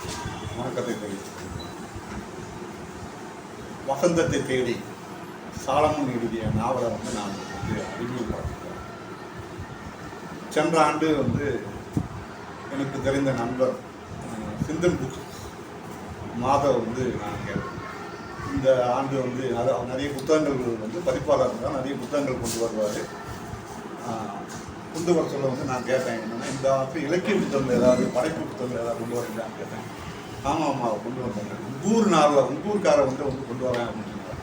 வணக்கத்தை தெரிவித்துக் வசந்தத்தை தேடி சாலமன் எழுதிய நாவலை வந்து நான் வந்து அறிமுகப்படுத்துகிறேன் சென்ற ஆண்டு வந்து எனக்கு தெரிந்த நண்பர் சிந்தன் புக் மாதவ் வந்து நான் கேட்டேன். இந்த ஆண்டு வந்து நிறைய புத்தகங்கள் வந்து பதிப்பாளர் தான். நிறைய புத்தகங்கள் கொண்டு வருவார். கொண்டு வர சொல்ல வந்து நான் கேட்டேன். என்னன்னா இந்த ஆண்டு இலக்கிய புத்தகங்கள் ஏதாவது படைப்பு புத்தகங்கள் ஏதாவது கொண்டு வரீங்களான்னு கேட்டேன். ஆமாம் ஆமாம் கொண்டு வந்தாங்க உங்கள் ஊர் நாவலை உங்கள் ஊருக்காரை வந்து வந்து கொண்டு வரேன் அப்படின்னு சொன்னார்.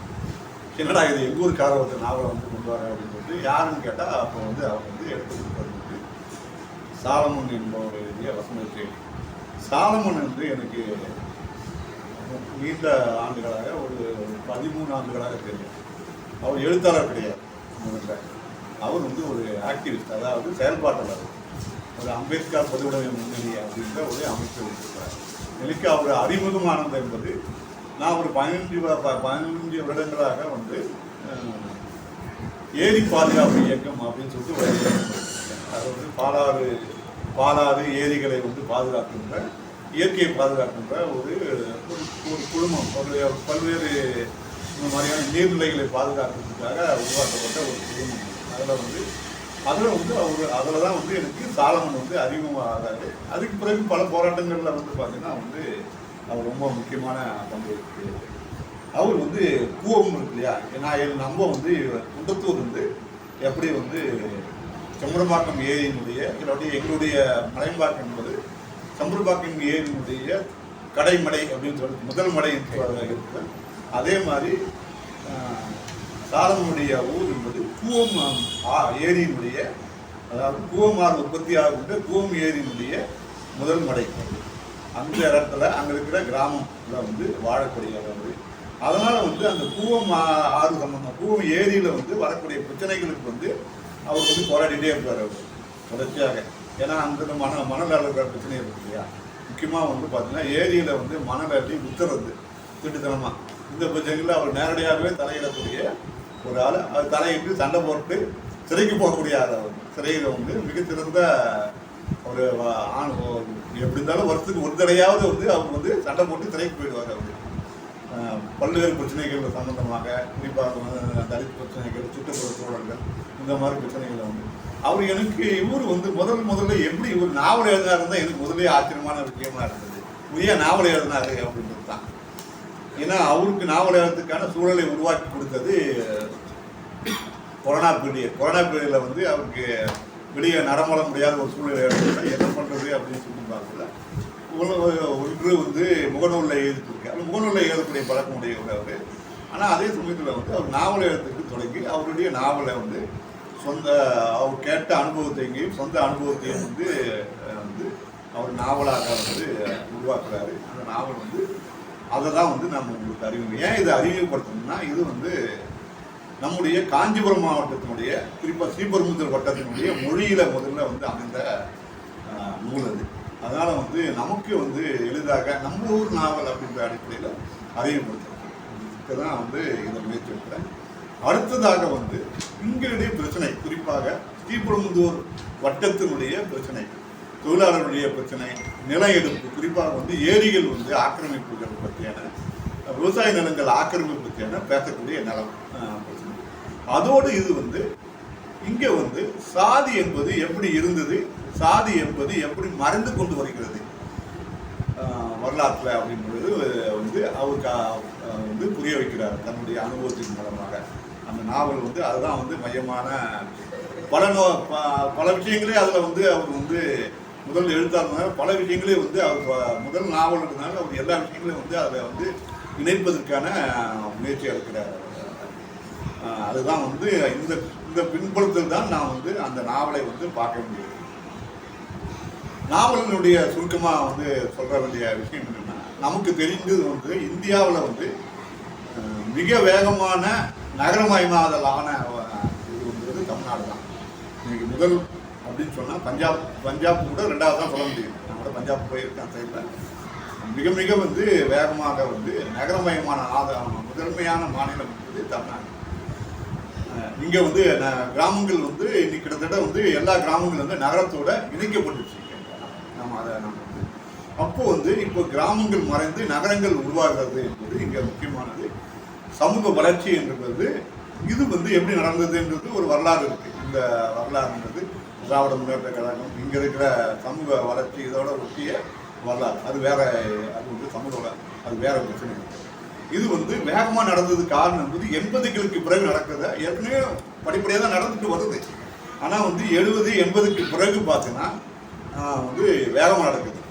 என்னடா இது எங்கள் ஊருக்காரை வந்து நாவலை வந்து கொண்டு வரேன் அப்படின்னு சொல்லிட்டு யாருன்னு கேட்டால் அப்போ வந்து அவர் வந்து எடுத்து கொடுப்பாரு சாலமன் என்பவர் எழுதிய வசனத்தை சாலமன் வந்து எனக்கு நீண்ட ஆண்டுகளாக ஒரு பதிமூணு ஆண்டுகளாக தெரியும். அவர் எழுத்தாளர் கிடையாது. முதல்ல அவர் வந்து ஒரு ஆக்டிவிஸ்ட் அதாவது செயல்பாட்டாளர். ஒரு அம்பேத்கர் பொதுவுடைமை முன்னணி அப்படின்ற ஒரு அமைப்பு வச்சிருக்கார் எனக்கு அவர் அறிமுகமானது என்பது நான் ஒரு பதினஞ்சு ப- பதினஞ்சு வருடங்களாக வந்து ஏரி பாதுகாப்பு இயக்கம் அப்படின்னு சொல்லிட்டு ஒரு அது வந்து பாலாறு பாலாறு ஏரிகளை வந்து பாதுகாக்கின்ற இயற்கையை பாதுகாக்கின்ற ஒரு ஒரு குழுமம். ஒரு பல்வேறு இந்த மாதிரியான நீர்நிலைகளை பாதுகாக்கிறதுக்காக உருவாக்கப்பட்ட ஒரு குழுமம். அதில் வந்து அதில் வந்து அவர் அதில் தான் வந்து எனக்கு சாலமன் வந்து அறிமுகமாகிறாரு அதுக்கு பிறகு பல போராட்டங்களில் வந்து பார்த்தீங்கன்னா வந்து அவர் ரொம்ப முக்கியமான பங்கு வகிக்கிறாரு. அவர் வந்து கூவம் இருக்கு இல்லையா? நான் என் நம்ம வந்து குண்டத்தூர் வந்து எப்படி வந்து செம்பரம்பாக்கம் ஏரியினுடைய இல்லாட்டி எங்களுடைய மலைம்பாக்கம் என்பது செம்பரம்பாக்கம் ஏரியினுடைய கடைமடை அப்படின்னு சொல்லி முதல் மடை இருக்கு அதே மாதிரி ஆஹ், ஊர் என்பது கூவம் ஏரியினுடைய அதாவது கூவமார் உற்பத்தி ஆகின்ற கூவம் ஏரியினுடைய முதல் மடை. அந்த இடத்துல அங்கே இருக்கிற கிராமத்தில் வந்து வாழக்கூடிய வந்து அதனால் வந்து அந்த கூவம் ஆ- ஆறு சம்பந்தம் கூவம் ஏரியில் வந்து வரக்கூடிய பிரச்சனைகளுக்கு வந்து அவர் வந்து போராடிட்டே இருப்பார் அவர் தொடர்ச்சியாக. ஏன்னா அந்த மன மணல் அழுகிற பிரச்சனை இருக்கு இல்லையா? முக்கியமாக வந்து பார்த்தீங்கன்னா ஏரியில் வந்து மணல் அள்ளி திட்டுத்தனமாக இந்த பிரச்சனைகளில் அவர் நேரடியாகவே தலையிடக்கூடிய ஒரு ஆள் அது தலையிட்டு சண்டை போட்டு சிறைக்கு போகக்கூடிய ஆள் அவர். சிறையில் வந்து மிகச்சிறந்த ஒரு ஆண் எப்படி இருந்தாலும் வருஷத்துக்கு ஒரு தடையாவது வந்து அவர் வந்து சண்டை போட்டு சிறைக்கு போயிடுவார் அவர். பல்வேறு பிரச்சனைகள் சம்பந்தமாக குறிப்பாக தலித் பிரச்சனைகள் சுற்றுப்புற சூழல்கள் இந்த மாதிரி பிரச்சனைகளை வந்து அவர் எனக்கு இவர் வந்து முதல் முதல்ல எப்படி இவர் நாவல் எழுதினாரு தான் எனக்கு முதலே ஆச்சரியமான விஷயமா இருந்தது. ஏன் நாவல் எழுதினாரு அப்படின்றது தான். ஏன்னா அவருக்கு நாவல் எழுதுறதுக்கான சூழலை உருவாக்கி கொடுத்தது கொரோனா பீரியட். கொரோனா பீரியடில் வந்து அவருக்கு வெளியே நடமாட முடியாத ஒரு சூழ்நிலை ஏற்பட்டால் என்ன பண்ணுறது அப்படின்னு சொல்லி பார்க்கல. ஒன்று வந்து முகநூலில் எழுதிட்டுருக்காரு முகநூலில் எழுதக்கூடிய பழக்கம் உடையவர் அவர். ஆனால் அதே சமயத்தில் வந்து அவர் நாவல் எழுத்துக்கு தொடங்கி அவருடைய நாவலை வந்து சொந்த அவர் கேட்ட அனுபவத்தையும் சொந்த அனுபவத்தையும் வந்து வந்து அவர் நாவலாக வந்து உருவாக்குறாரு. அந்த நாவல் வந்து அதை தான் வந்து நம்ம உங்களுக்கு அறிவு ஏன் இதை அறிமுகப்படுத்தணும்னா இது வந்து நம்முடைய காஞ்சிபுரம் மாவட்டத்தினுடைய குறிப்பாக ஸ்ரீபெரும்புதூர் வட்டத்தினுடைய மொழியில் முதல்ல வந்து அமைந்த நூல் அது. அதனால் வந்து நமக்கு வந்து எளிதாக நம்ம ஊர் நாவல் அப்படின்ற அடிப்படையில் அறிமுகப்படுத்துறோம் தான் வந்து இதை முயற்சி எடுக்கிறேன். அடுத்ததாக வந்து எங்களுடைய பிரச்சனை. குறிப்பாக ஸ்ரீபெரும்புதூர் வட்டத்தினுடைய பிரச்சனை. தொழிலாளர்களுடைய பிரச்சனை நில எடுப்பு குறிப்பாக வந்து ஏரிகள் வந்து ஆக்கிரமிப்புகள் பற்றியான விவசாய நிலங்கள் ஆக்கிரமிப்பு பற்றியான பேசக்கூடிய நிலம் பிரச்சனை. அதோடு இது வந்து இங்கே வந்து சாதி என்பது எப்படி இருந்தது சாதி என்பது எப்படி மறைந்து கொண்டு வருகிறது? வரலாற்றில் அப்படின்றது வந்து அவருக்கு வந்து புரிய வைக்கிறார் தன்னுடைய அனுபவத்தின் மூலமாக. அந்த நாவல் வந்து அதுதான் வந்து மையமான பல நோ ப- பல விஷயங்களே அதில் வந்து அவர் வந்து முதல் எழுத்தாளர் பல விஷயங்களே வந்து அவர் முதல் முதல் நாவல்ன்றதுனால அவர் எல்லா விஷயங்களையும் வந்து அதை வந்து இணைப்பதற்கான முயற்சி எடுக்கிறார் அதுதான் வந்து இந்த இந்த பின்புலத்தில் தான் நான் வந்து அந்த நாவலை வந்து பார்க்க முடியும். நாவலினுடைய சுருக்கமாக வந்து சொல்ல வேண்டிய விஷயம் என்னென்னா நமக்கு தெரிந்தது வந்து இந்தியாவில் வந்து மிக வேகமான நகரமயமாதலான இது வந்து தமிழ்நாடு தான் இன்னைக்கு முதல் அப்படின்னு சொன்னால் பஞ்சாப் பஞ்சாப் கூட ரெண்டாவது தான் சொல்ல முடியும். நான் கூட பஞ்சாப் போயிருக்கேன் சைடில் மிக மிக வந்து வேகமாக வந்து நகரமயமான ஆதாரம் முதன்மையான மாநிலம் வந்து தமிழ்நாடு. இங்கே வந்து ந- கிராமங்கள் வந்து இன்னைக்கு கிட்டத்தட்ட வந்து எல்லா கிராமங்களும் வந்து நகரத்தோட இணைக்கப்பட்டுச்சு. நம்ம அதை நம்ம வந்து அப்போது வந்து இப்போ கிராமங்கள் மறைந்து நகரங்கள் உருவாகிறது என்பது இங்கே முக்கியமானது. சமூக வளர்ச்சி என்றது இது வந்து எப்படி நடந்ததுன்றது ஒரு வரலாறு இருக்குது இந்த வரலாறுன்றது திராவிட முன்னேற்ற கழகம் இங்கே இருக்கிற சமூக வளர்ச்சி இதோட ஒட்டிய வரலாறு. அது வேற அது வந்து சமூக அது வேற பிரச்சனை. இது வந்து வேகமாக நடந்தது காரணம் என்பது எண்பதுகளுக்கு பிறகு நடக்கிறத ஏற்கனவே படிப்படியாக தான் நடந்துட்டு வருது. ஆனால் வந்து எழுபது எண்பதுக்கு பிறகு பார்த்தீங்கன்னா வந்து வேகமாக நடக்குது.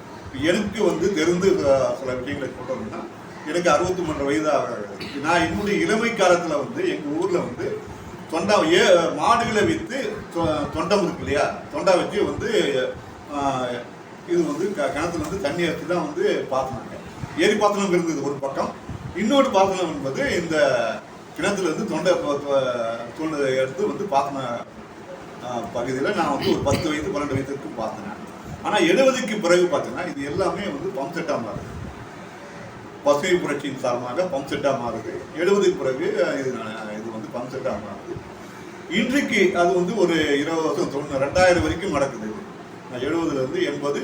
எனக்கு வந்து தெரிந்து சில விஷயங்களை சொல்றதுன்னா எனக்கு அறுபத்தி மூன்று வயதாக நான் என்னுடைய இளமை காலத்தில் வந்து எங்கள் ஊரில் வந்து தொண்டா ஏ மாடுகளை விற்று தொண்டம் இருக்கு இல்லையா? தொண்டா வச்சு வந்து இது வந்து க- கிணத்துல வந்து தண்ணி எடுத்து தான் வந்து பாத்தினாங்க. ஏரி பாத்திரம் இருந்தது ஒரு பக்கம். இன்னொரு பாத்திரம் என்பது இந்த கிணத்துல இருந்து தொண்டை தொ- எடுத்து வந்து பாத்தின பகுதியில் நான் வந்து ஒரு பத்து வயது பன்னெண்டு வயதுக்கு பார்த்தேன் ஆனால் எழுபதுக்கு பிறகு பார்த்தீங்கன்னா இது எல்லாமே வந்து பம்ப் செட்டாக மாறுது. பசுமை புரட்சியின் சார்பாக பம்ப் செட்டாக மாறுது. எழுபதுக்கு பிறகு இது இது வந்து பம்ப் இன்றைக்கு அது வந்து ஒரு இருபது வருஷம் தொண்ணூறு ரெண்டாயிரம் வரைக்கும் நடக்குது. எழுபதுலேருந்து எண்பது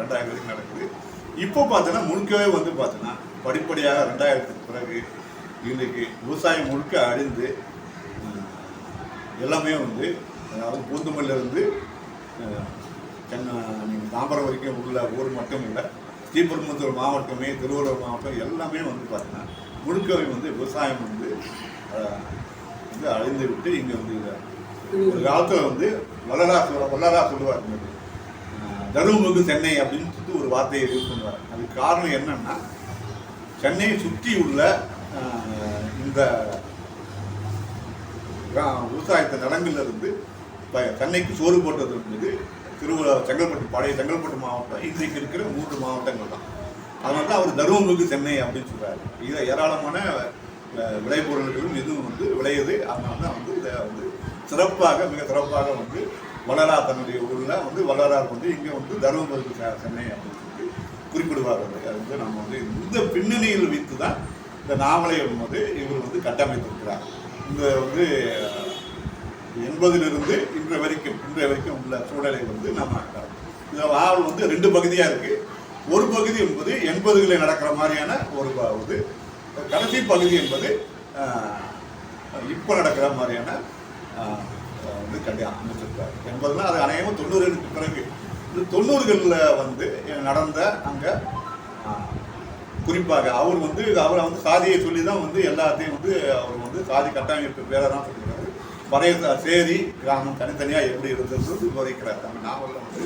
ரெண்டாயிரம் வரைக்கும் நடக்குது. இப்போ பார்த்தோன்னா முழுக்கவே வந்து பார்த்தோன்னா படிப்படியாக ரெண்டாயிரத்துக்கு பிறகு இன்றைக்கு விவசாயம் முழுக்க அழிந்து எல்லாமே வந்து அதாவது பூந்தமல்லிருந்து சென்னை நீங்கள் தாம்பரம் வரைக்கும் உள்ள ஊர் மட்டும் இல்லை ஸ்ரீபெரும்புத்தூர் மாவட்டமே திருவள்ளூர் மாவட்டம் எல்லாமே வந்து பார்த்தீங்கன்னா முழுக்கவே வந்து விவசாயம் வந்து வந்து அழிந்து விட்டு இங்கே வந்து ஒரு காலத்தில் வந்து வல்லலா சொல்ல வள்ளலா சொல்லுவார் இந்த, தருமபுரி சென்னை அப்படின்னு சொல்லிட்டு ஒரு வார்த்தையை யூஸ் பண்ணுவார். அதுக்கு காரணம் என்னன்னா சென்னையை சுற்றி உள்ள இந்த கிரா- விவசாயத்தை நிலங்கள்ல இருந்து சென்னைக்கு சோறு போட்டது இருந்தது திருவிழா செங்கல்பட்டு பழைய செங்கல்பட்டு மாவட்டம் இன்றைக்கு இருக்கிற மூன்று மாவட்டங்கள் தான். அதனால தான் அவர் தருமபுரிக்கு சென்னை அப்படின்னு சொல்கிறார் இதில் ஏராளமான விளைபொருள்களும் இதுவும் வந்து விளையுது. அதனால தான் வந்து இதை வந்து சிறப்பாக மிக சிறப்பாக வந்து வளரா தன்னுடைய ஊரில் வந்து வளரார் வந்து இங்கே வந்து தருமபுரிக்கு சென்னை அப்படின்னு சொல்லி குறிப்பிடுவார்கள் அது வந்து நம்ம வந்து இந்த பின்னணியில் வைத்து தான் இந்த நாவலை வந்து இவர் வந்து கட்டமைத்திருக்கிறார். இந்த வந்து எண்பதிலிருந்து இன்று வரைக்கும் இன்றைய வரைக்கும் உள்ள சூழலை வந்து நம்ம இந்த ஆறு வந்து ரெண்டு பகுதியாக இருக்குது ஒரு பகுதி என்பது எண்பதுகளில் நடக்கிற மாதிரியான ஒரு இது. கடைசி பகுதி என்பது இப்போ நடக்கிற மாதிரியான இது வந்து கண்டி அமைச்சிருக்காரு எண்பதுனா அது அநேகமாக தொண்ணூறுகளுக்கு பிறகு. இந்த தொண்ணூறுகளில் வந்து நடந்த அங்கே குறிப்பாக அவர் வந்து அவரை வந்து சாதியை சொல்லி தான் வந்து எல்லாத்தையும் வந்து அவர் வந்து சாதி கட்டமைப்பு பேரை தான் சொல்லிக்கிறாரு. பழைய சேரி கிராமம் தனித்தனியாக எப்படி இருந்தது விவரிக்கிறார். தமிழ் நாவலில் வந்து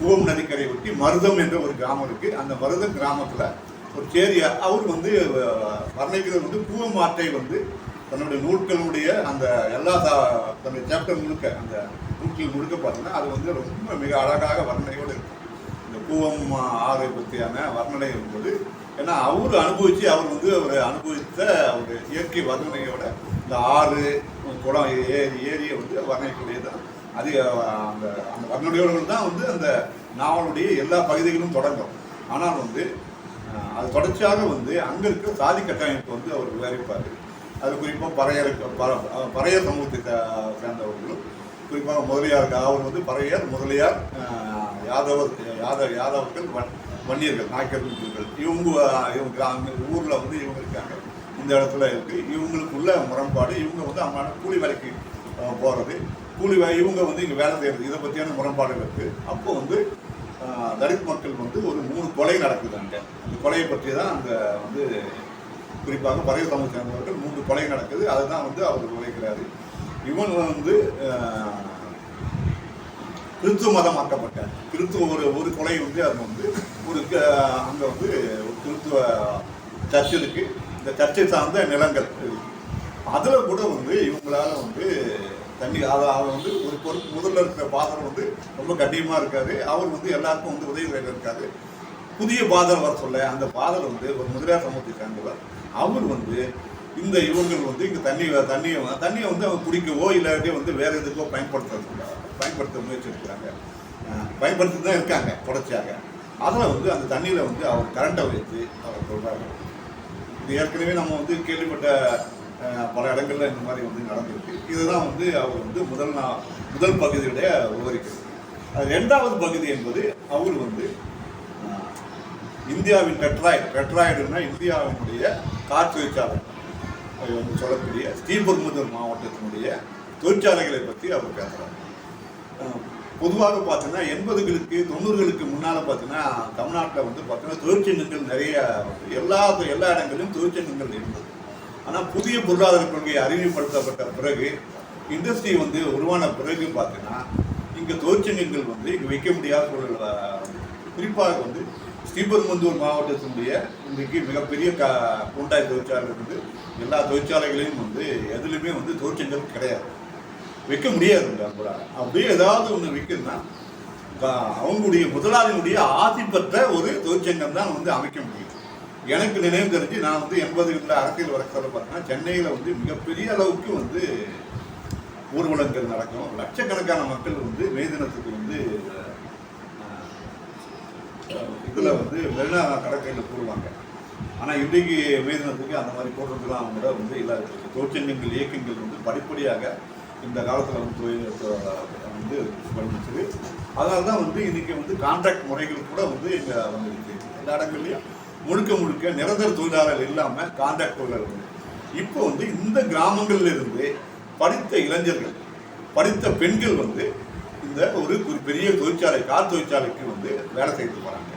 கூவம் நதிக்கரை ஒட்டி மருதம் என்ற ஒரு கிராமம் இருக்கு. அந்த மருதம் கிராமத்தில் ஒரு சேரியா அவர் வந்து வர்ணிக்கிறது வந்து கூவம் ஆற்றை வந்து தன்னுடைய நூல்களுடைய அந்த எல்லா தன்னுடைய சாப்டர் முழுக்க அந்த நூல்கள் முழுக்க பார்த்தீங்கன்னா அது வந்து ரொம்ப மிக அழகாக வர்ணனையோடு இருக்கும் இந்த கூவம் ஆறு பற்றியான வர்ணனை என்பது ஏன்னா அவர் அனுபவித்து அவர் வந்து அவர் அனுபவித்த ஒரு இயற்கை வர்ணனையோட இந்த ஆறு குளம் ஏரி ஏரியை வந்து வர்ணிக்கக்கூடியதான் அது அந்த அந்த வர்ணனையோடு தான் வந்து அந்த நாவலுடைய எல்லா பகுதிகளும் தொடங்கும். ஆனால் வந்து அது தொடர்ச்சியாக வந்து அங்கே இருக்கிற சாதி கட்டமைப்பு வந்து அவர் விவரிப்பார். அது குறிப்பாக பறையருக்கு பற- பறையர் சமூகத்தை சேர்ந்தவர்களும் குறிப்பாக முதலியார் அவர் வந்து பறையர் முதலியார் யாதவர் யாதவ யாதவர்கள் வன் வன்னியர்கள் நாய்க்கர்கள் இவங்க இவங்க அங்கே ஊரில் வந்து இவங்க இருக்காங்க. இந்த இடத்துல இருக்குது இவங்களுக்குள்ள முரண்பாடு இவங்க வந்து அவங்க கூலி வேலைக்கு போகிறது கூலி இவங்க வந்து இங்கே வேலை செய்யறது இதை பற்றியான முரண்பாடுகள் இருக்குது அப்போ வந்து தலித் மக்கள் வந்து ஒரு மூணு கொலை நடக்குது அங்கே. அந்த கொலையை பற்றி தான் அங்கே வந்து குறிப்பாக பறைய சமூக சேர்ந்தவர்கள் மூன்று கொலை நடக்குது. அதுதான் வந்து அவர் உழைக்கிறாரு இவன் வந்து கிறிஸ்துவ மதம் மதமாக்கப்பட்டார் கிறிஸ்துவ ஒரு ஒரு கொலை வந்து அது வந்து ஒரு க- வந்து ஒரு கிறிஸ்துவ சர்ச் இருக்குது இந்த சர்ச்சை சார்ந்த நிலங்கள். அதில் கூட வந்து இவங்களால வந்து தண்ணி அதை அவர் வந்து ஒரு பொறுப்பு முதல்ல இருக்கிற பாதர் வந்து ரொம்ப கண்டியமாக இருக்காது. அவர் வந்து எல்லாருக்கும் வந்து உதவி செய்ய இருக்காது. புதிய பாதர் வர சொல்ல அந்த பாதர் வந்து ஒரு முதலியார் சமூகத்தை சேர்ந்தவர் அவர் வந்து இந்த இவங்கள் வந்து இங்கே தண்ணி தண்ணியை தண்ணியை வந்து அவங்க குடிக்கவோ இல்லாட்டி வந்து வேறு எதுக்கோ பயன்படுத்த பயன்படுத்த முயற்சி எடுக்கிறாங்க பயன்படுத்தி தான் இருக்காங்க தொடர்ச்சியாக. அதில் வந்து அந்த தண்ணியில் வந்து அவர் கரண்ட்டை வைத்து அவர் சொல்கிறாங்க இது ஏற்கனவே நம்ம வந்து கேள்விப்பட்ட பல இடங்களில் இந்த மாதிரி வந்து நடந்திருக்கு. இதுதான் வந்து அவர் வந்து முதல் நா முதல் பகுதியுடைய விவரிக்கிறது அது ரெண்டாவது பகுதி என்பது அவர் வந்து இந்தியாவின் பெட்ராய்டு டெட்ராய்டுனா இந்தியாவினுடைய கார் தொழிற்சாலை வந்து சொல்லக்கூடிய ஸ்ரீபெரும்புதூர் மாவட்டத்தினுடைய தொழிற்சாலைகளை பற்றி அவர் பேசுகிறார் பொதுவாக பார்த்தீங்கன்னா எண்பதுகளுக்கு தொண்ணூறுகளுக்கு முன்னால் பார்த்தீங்கன்னா தமிழ்நாட்டில் வந்து பார்த்தீங்கன்னா தொழிற்சங்கங்கள் நிறைய எல்லா எல்லா இடங்களிலும் தொழிற்சங்கங்கள் இருந்தது ஆனால் புதிய பொருளாதார கொள்கை அறிமுகப்படுத்தப்பட்ட பிறகு இண்டஸ்ட்ரி வந்து உருவான பிறகு பார்த்தீங்கன்னா இங்கே தொழிற்சங்கங்கள் வந்து இங்கே வைக்க முடியாத சூழல் குறிப்பாக வந்து ஸ்ரீபெரும்புதூர் மாவட்டத்தினுடைய இன்றைக்கு மிகப்பெரிய க குண்டாய் தொழிற்சாலை இருந்து எல்லா தொழிற்சாலைகளையும் வந்து எதுலையுமே வந்து தொழிற்சங்கம் கிடையாது. வைக்க முடியாது கூட அப்படியே ஏதாவது ஒன்று வைக்கணும்னா அவங்களுடைய முதலாளியினுடைய ஆசி ஒரு தொழிற்சங்கம் தான் வந்து அமைக்க முடியும். எனக்கு நினைவு தெரிஞ்சு நான் வந்து எண்பதுகளில் அரசியல் வரக்கிற பார்த்தீங்கன்னா சென்னையில் வந்து மிகப்பெரிய அளவுக்கு வந்து ஊர்வலங்கள் நடக்கும். லட்சக்கணக்கான மக்கள் வந்து மே தினத்துக்கு வந்து இதில் வந்து மெரினா கடற்கரையில் கூடுவாங்க. ஆனால் இன்றைக்கு மே தினத்துக்கு அந்த மாதிரி போடுறதுலாம் கூட வந்து இல்லாத தொழிற்சங்கங்கள் இயக்கங்கள் வந்து படிப்படியாக இந்த காலத்தில் வந்து வந்து வந்துச்சு அதனால தான் வந்து இன்றைக்கி வந்து கான்ட்ராக்ட் முறைகள் கூட வந்து இங்கே வந்துருக்கு. எல்லா இடங்கள்லையும் முழுக்க முழுக்க நிரந்தர தொழிலாளர் இல்லாமல் கான்ட்ராக்ட் தொழிலாளர்கள். இப்போ வந்து இந்த கிராமங்கள்ல இருந்து படித்த இளைஞர்கள் படித்த பெண்கள் வந்து இந்த ஒரு பெரிய தொழிற்சாலை கார் தொழிற்சாலைக்கு வந்து வேலை செய்து வராங்க.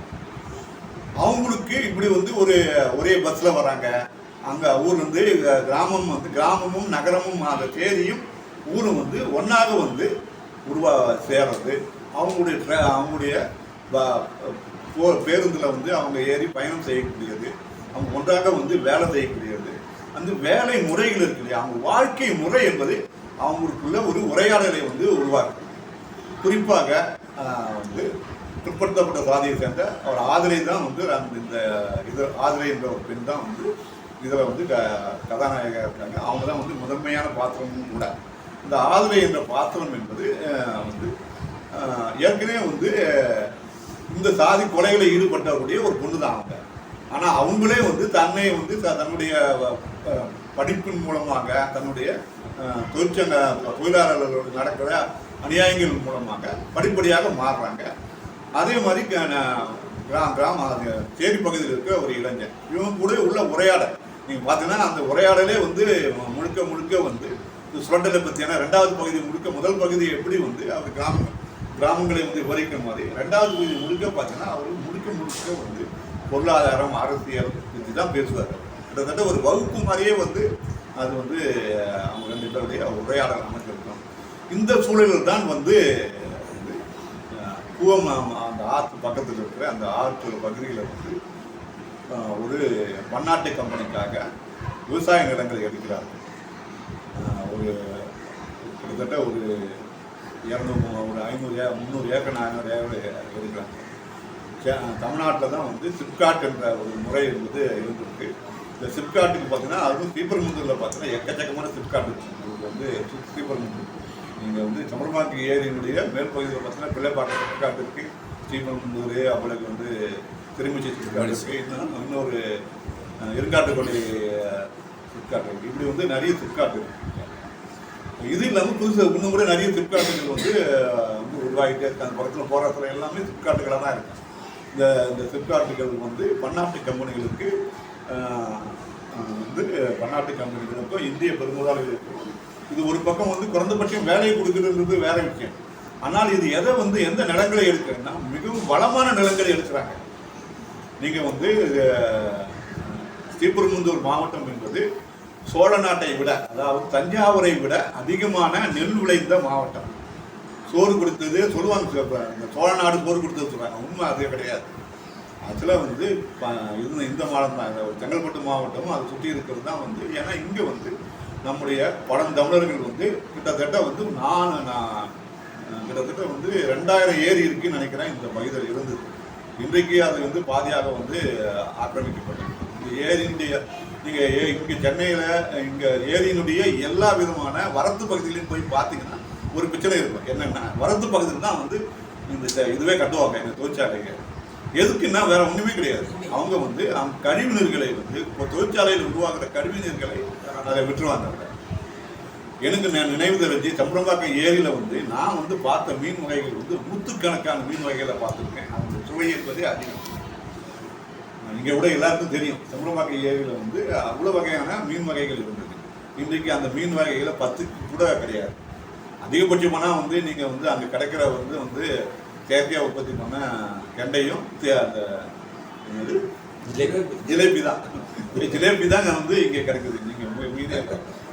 அவங்களுக்கு இப்படி வந்து ஒரு ஒரே பஸ்ஸில் வராங்க. அங்கே ஊர்லேருந்து கிராமம் வந்து கிராமமும் நகரமும் அந்த சேரியும் ஊரும் வந்து ஒன்றாக வந்து உருவா சேர்றது. அவங்களுடைய அவங்களுடைய போ பேருந்தில் வந்து அவங்க ஏறி பயணம் செய்யக்கூடியது. அவங்க ஒன்றாக வந்து வேலை செய்யக்கூடியது. அந்த வேலை முறைகள் இருக்கு இல்லையா? அவங்க வாழ்க்கை முறை என்பது அவங்களுக்குள்ள ஒரு உரையாடலை வந்து உருவாக்குது. குறிப்பாக வந்து பிற்படுத்தப்பட்ட சாதியை சேர்ந்த அவர் ஆதிரை தான் வந்து அந்த இந்த இது ஆதரை என்ற ஒரு பெண் தான் வந்து இதில் வந்து க கதாநாயகர் இருக்காங்க. அவங்க தான் வந்து முதன்மையான பாத்திரமும் கூட. இந்த ஆதரை என்ற பாத்திரம் என்பது வந்து ஏற்கனவே வந்து இந்த சாதி கொலைகளை ஈடுபட்டக்கூடிய ஒரு பொண்ணு தான் அவங்க. ஆனால் அவங்களே வந்து தன்னை வந்து த- தன்னுடைய படிப்பின் மூலமாக தன்னுடைய தொழிற்சங்க தொழிலாளர்களோடு நடக்கிற அநியாயங்கள் மூலமாக படிப்படியாக மாறுறாங்க. அதே மாதிரி க- ந- கிராம சேரி பகுதியில் இருக்கிற ஒரு இளைஞர் இவங்க கூட உள்ள உரையாடல். நீங்கள் பார்த்தீங்கன்னா அந்த உரையாடலே வந்து முழுக்க முழுக்க வந்து இந்த சுரண்டலை பற்றியான ரெண்டாவது பகுதி முழுக்க முதல் பகுதி எப்படி வந்து அவர் கிராம கிராமங்களை வந்து விவரிக்கிற மாதிரி ரெண்டாவது பகுதி முழுக்க பார்த்தீங்கன்னா அவர் முழுக்க முழுக்க வந்து பொருளாதாரம் அரசியல் பற்றி தான் பேசுவார். கிட்டத்தட்ட ஒரு வகுப்பு மாதிரியே வந்து அது வந்து அவங்க ரெண்டு பேருடைய உரையாடல் அமைச்சிருக்கோம். இந்த சூழலில் தான் வந்து கூவம் அந்த ஆற்று பக்கத்தில் இருக்கிற அந்த ஆற்று பகுதியில் வந்து ஒரு பன்னாட்டு கம்பெனிக்காக விவசாய நிலங்களை எடுக்கிறார்கள். ஒரு கிட்டத்தட்ட ஒரு இரநூறு ஒரு ஐநூறு ஏ முந்நூறு ஏக்கர் நானூறு ஏக்கர் எடுக்கிறாங்க தமிழ்நாட்டில் தான் வந்து சிப்காட் என்ற ஒரு முறை என்பது இருந்திருக்கு. இந்த சிப்காட்டுக்கு பார்த்தீங்கன்னா அதுவும் ஸ்ரீபெரும்புதூரில் பார்த்தீங்கன்னா எக்கச்சக்கமான சிப்காட் உங்களுக்கு வந்து ஸ்ரீ- ஸ்ரீபெரும்புதூர் நீங்கள் வந்து சமர்பாங்கி ஏரியினுடைய மேல் பகுதியில் பார்த்தீங்கன்னா பிள்ளைப்பாக்கம் சிப்காட் இருக்கு. ஸ்ரீபெரும்புதூர் அவளுக்கு வந்து திருமிச்சி சிப்காட் இருக்கு. இன்னும் இன்னொரு அஹ், இருங்காட்டுக்கொள்ளி சிப்காட் இருக்கு. இப்படி வந்து நிறைய சிப்காட் இருக்கு. இது இல்லாமல் புதுசு இன்னும் கூட நிறைய சிப்காட்டுகள் வந்து வந்து உருவாகிட்டே இருக்கு அந்த பக்கத்தில் போராட்டத்தில் எல்லாமே சிப்காட்டுகளாக தான் இருக்கு. இந்த இந்த சிப்காட்டுகள் வந்து பன்னாட்டு கம்பெனிகளுக்கு வந்து பன்னாட்டு கம்பெனிகளுக்கும் இந்திய பெருமுதலாளிகளுக்கும் இது ஒரு பக்கம் வந்து குறைந்தபட்சம் வேலையை கொடுக்குறது வேற விஷயம். ஆனால் இது எதை வந்து எந்த நிலங்களை எடுக்கிறேன்னா மிகவும் வளமான நிலங்களை எடுக்கிறாங்க. நீங்கள் வந்து அஹ், ஸ்ரீபெரும்புதூர் மாவட்டம் என்பது சோழ நாட்டை விட அதாவது தஞ்சாவூரை விட அதிகமான நெல் விளைந்த மாவட்டம். சோறு கொடுத்தது சொல்லுவாங்க இந்த சோழ நாடு சோறு கொடுத்தது சொல்றாங்க உண்மை அது கிடையாது. ஆக்சுவலாக வந்து இது இந்த மாவட்டம் தான். செங்கல்பட்டு மாவட்டமும் அதை சுற்றி இருக்கிறது தான் வந்து ஏன்னா இங்கே வந்து நம்முடைய பழந்தமிழர்கள் வந்து கிட்டத்தட்ட வந்து நான் நான் கிட்டத்தட்ட வந்து ரெண்டாயிரம் ஏரி இருக்குன்னு நினைக்கிறேன் இந்த பகுதியில் இருந்தது. இன்றைக்கு அது வந்து பாதியாக வந்து ஆக்கிரமிக்கப்பட்டது. இந்த ஏரியினுடைய நீங்கள் ஏ இங்கே சென்னையில் இங்கே ஏரியினுடைய எல்லா விதமான வரத்து பகுதியிலையும் போய் பார்த்தீங்கன்னா ஒரு பிரச்சனை இருக்கும். என்னென்னா வரத்து பகுதியில் தான் வந்து இந்த இதுவே கட்டுவாங்க இந்த தொழிற்சாலைங்க. எதுக்குன்னா வேற ஒன்றுமே கிடையாது. அவங்க வந்து அவங்க கழிவு நீர்களை வந்து இப்போ தொழிற்சாலையில் உருவாக்குற கழிவு நீர்களை அதை விட்டுருவாங்க. எனக்கு நான் நினைவு தெரிஞ்சு சம்பரம்பாக்கம் ஏரியில் வந்து நான் வந்து பார்த்த மீன் வகைகள் வந்து நூற்றுக்கணக்கான மீன் வகைகளை பார்த்துருக்கேன். அந்த சுவை என்பதே அதிகம். இங்கே கூட எல்லாருக்கும் தெரியும். செம்பலம்பாக்கம் ஏரியில் வந்து அவ்வளோ வகையான மீன் வகைகள் இருந்தது. இன்றைக்கு அந்த மீன் வகைகளை பத்துக்கு கூட கிடையாது. அதிகபட்சமானா வந்து நீங்கள் வந்து அங்கே கிடைக்கிற வந்து வந்து செயற்கையாக உற்பத்தி பண்ண கெண்டையும் அந்த என்னது? ஜிலேபி. தான். ஜிலேபி தாங்க வந்து இங்கே கிடைக்குது. நீங்கள் உங்கள் மீனே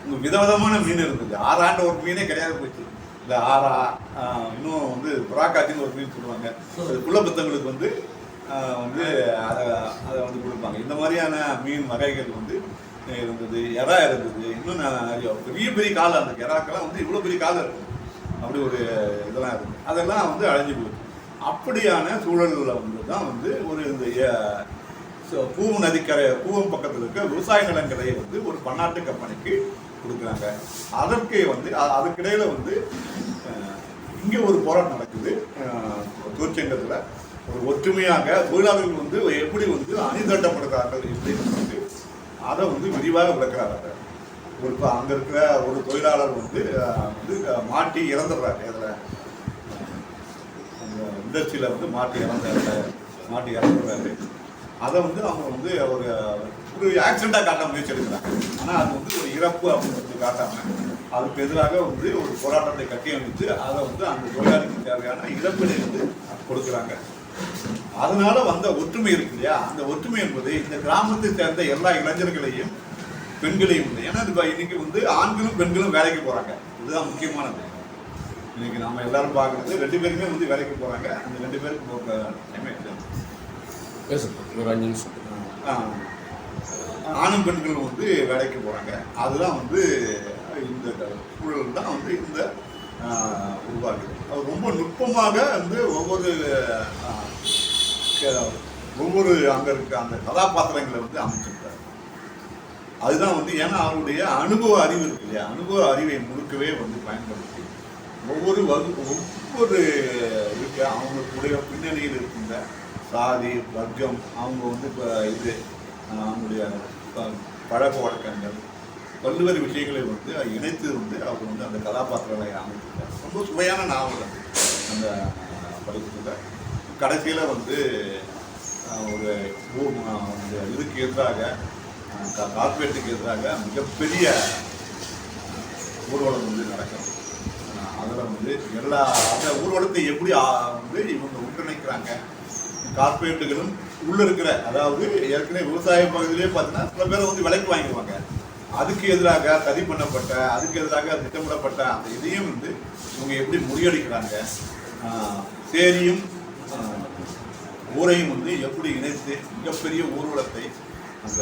உங்கள் விதவிதமான மீன் இருந்தது. ஆறாண்ட ஒரு மீனே கிடையாது போச்சு. இந்த ஆறா இன்னும் வந்து புறாக்காச்சின்னு ஒரு மீன் சொல்லுவாங்க. அது குள்ளபத்தங்களுக்கு வந்து வந்து அதை அதை வந்து கொடுப்பாங்க. இந்த மாதிரியான மீன் வகைகள் வந்து இருந்தது எறா இருந்தது இன்னும் நான் பெரிய பெரிய காலம் அந்த எறாக்கெல்லாம் வந்து இவ்வளோ பெரிய காலம் இருக்கும் அப்படி ஒரு இதெல்லாம் இருக்குது அதெல்லாம் வந்து அழிஞ்சு போகுது அப்படியான சூழலில் வந்து தான் வந்து ஒரு இந்த பூவம் நதிக்கரை பூவம் பக்கத்தில் இருக்க விவசாய நிலங்களை வந்து ஒரு பன்னாட்டு கம்பெனிக்கு கொடுக்குறாங்க. அதற்கு வந்து அதுக்கிடையில் வந்து இங்கே ஒரு போராட்டம் நடக்குது. தொழிற்சங்கத்தில். ஒரு ஒற்றுமையாக தொழிலாளர்கள் வந்து எப்படி வந்து அணிதட்டப்படுகிறார்கள் எப்படின்னு வந்து அதை வந்து விரிவாக விளக்குறாங்க. ஒரு இப்போ அங்கே இருக்கிற ஒரு தொழிலாளர் வந்து வந்து மாட்டி இறந்துடுறாரு. அதில் அந்த இண்டஸ்ட்ரியில் வந்து மாட்டி இறந்தாரு மாட்டி இறந்துடுறாரு. அதை வந்து அவங்க வந்து ஒரு ஒரு ஆக்சிடெண்ட்டாக காட்ட முயற்சி எடுக்கிறாங்க ஆனால் அது வந்து ஒரு இறப்பு அப்படின்னு வந்து காட்டாமல் அதுக்கு எதிராக வந்து ஒரு போராட்டத்தை கட்டி அமைத்து அதை வந்து அந்த தொழிலாளிக்கு தேவையான இழப்பீடை வந்து கொடுக்குறாங்க. அதனால வந்த ஒற்றுமை இருக்கு இல்லையா? அந்த ஒற்றுமை என்பது இந்த கிராமத்தை சேர்ந்த எல்லா இளைஞர்களையும் பெண்களையும் வந்து ஏன்னா இது இன்னைக்கு வந்து ஆண்களும் பெண்களும் வேலைக்கு போறாங்க. இதுதான் முக்கியமானது. இன்னைக்கு நாம எல்லாரும் பார்க்கறது ரெண்டு பேருமே வந்து வேலைக்கு போறாங்க. அந்த ரெண்டு பேருக்கு போக டைமே இல்லை ஆணும் பெண்களும் வந்து வேலைக்கு போகிறாங்க அதுதான் வந்து இந்த சூழல் தான் வந்து இந்த உருவாகுது அது ரொம்ப நுட்பமாக வந்து ஒவ்வொரு ஒவ்வொரு அங்கே இருக்க அந்த கதாபாத்திரங்களை வந்து அமைச்சிருக்காரு. அதுதான் வந்து ஏன்னா அவருடைய அனுபவ அறிவு இருக்கு இல்லையா? அனுபவ அறிவை முழுக்கவே வந்து பயன்படுத்தி ஒவ்வொரு வகு ஒவ்வொரு இருக்க அவங்களுடைய பின்னணியில் இருக்கின்ற சாதி வர்க்கம் அவங்க வந்து இப்போ இது அவங்களுடைய பழக்க வழக்கங்கள் பல்வேறு விஷயங்களை வந்து இணைத்து வந்து அவர் வந்து அந்த கதாபாத்திரங்களை அமைச்சிருக்கார் ரொம்ப சுவையான நாவல் அது. அந்த படிப்புல கடைசியில் வந்து ஒரு அந்த இதுக்கு எதிராக கார்பரேட்டுக்கு கார்ப்பரேட்டுக்கு எதிராக மிகப்பெரிய ஊர்வலம் வந்து நடக்கும் அதில் வந்து எல்லா அந்த ஊர்வலத்தை எப்படி வந்து இவங்க ஒன்றிணைக்கிறாங்க? கார்ப்பரேட்டுகளும் உள்ளே இருக்கிற அதாவது ஏற்கனவே விவசாய பகுதியிலே பார்த்தீங்கன்னா சில பேரை வந்து விலைக்கு வாங்கிடுவாங்க. அதுக்கு எதிராக சதி பண்ணப்பட்ட அதுக்கு எதிராக திட்டமிடப்பட்ட அந்த இதையும் வந்து இவங்க எப்படி முறியடிக்கிறாங்க? சேரியும் ஊரையும் வந்து எப்படி இணைத்து மிகப்பெரிய ஊர்வலத்தை அந்த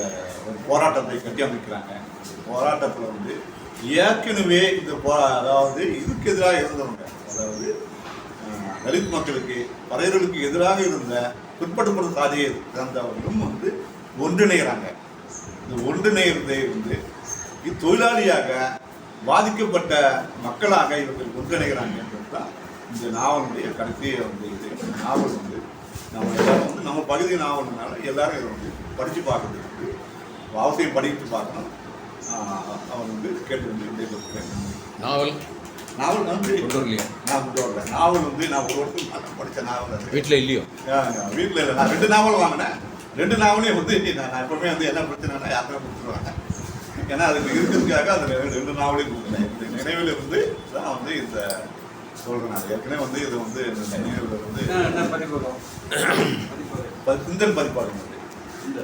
போராட்டத்தை கட்டி அமைக்கிறாங்க. அந்த போராட்டத்தில் வந்து ஏற்கனவே இந்த போ அதாவது இதுக்கு எதிராக இருந்தவங்க அதாவது தலித் மக்களுக்கு பறையர்களுக்கு எதிராக இருந்த பிற்படுத்தப்பட்ட சாதியை சேர்ந்தவர்களும் வந்து ஒன்றிணைகிறாங்க. இந்த ஒன்றிணைகிறதை வந்து தொழிலாளியாக பாதிக்கப்பட்ட மக்களாக இவர்கள் ஒன்றிணைகிறாங்கன்றது தான் இந்த நாவலுடைய கடைசியை வந்து இது. நாவல் வந்து நம்ம எல்லாரும் வந்து நம்ம பகுதி நாவல்னால எல்லாரும் இதை வந்து படித்து பார்க்கறது வந்து அவசியம் படித்து பார்க்கணும். அவர் வந்து கேட்டு வந்து. நாவல். நாவல் வந்து கொண்டு வரலையா நான் கொண்டு வரல நாவல் வந்து நான் ஒரு வருஷம் படித்த நாவல் வீட்டில் இல்லையோ? வீட்டில் இல்லை. நான் ரெண்டு நாவல் வாங்கினேன். ரெண்டு நாவலையும் வந்து நான் எப்பவுமே வந்து என்ன பிரச்சனைனா யாத்திரை கொடுத்துருவாங்க. ஏன்னா அதுக்கு இருக்கிறதுக்காக அந்த ரெண்டு- நாவலையும் கொடுக்குறேன் இந்த நினைவில் இருந்து தான் வந்து இந்த சொல்கிறேன் நான். ஏற்கனவே வந்து இது வந்து இந்த நினைவில் வந்து என்ன என்ன பதிப்பகம் பதிப்பகம் ப- சிந்தன் பதிப்பாளர் வந்து இந்த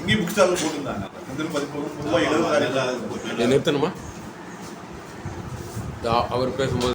இங்கேயும் புக் ஸ்டாலில் போட்டிருந்தாங்க. சிந்தன் பதிப்பகம் பொதுவாக எழுபதாயிரம் நிறுத்தணுமா? அவர் பேசும்போது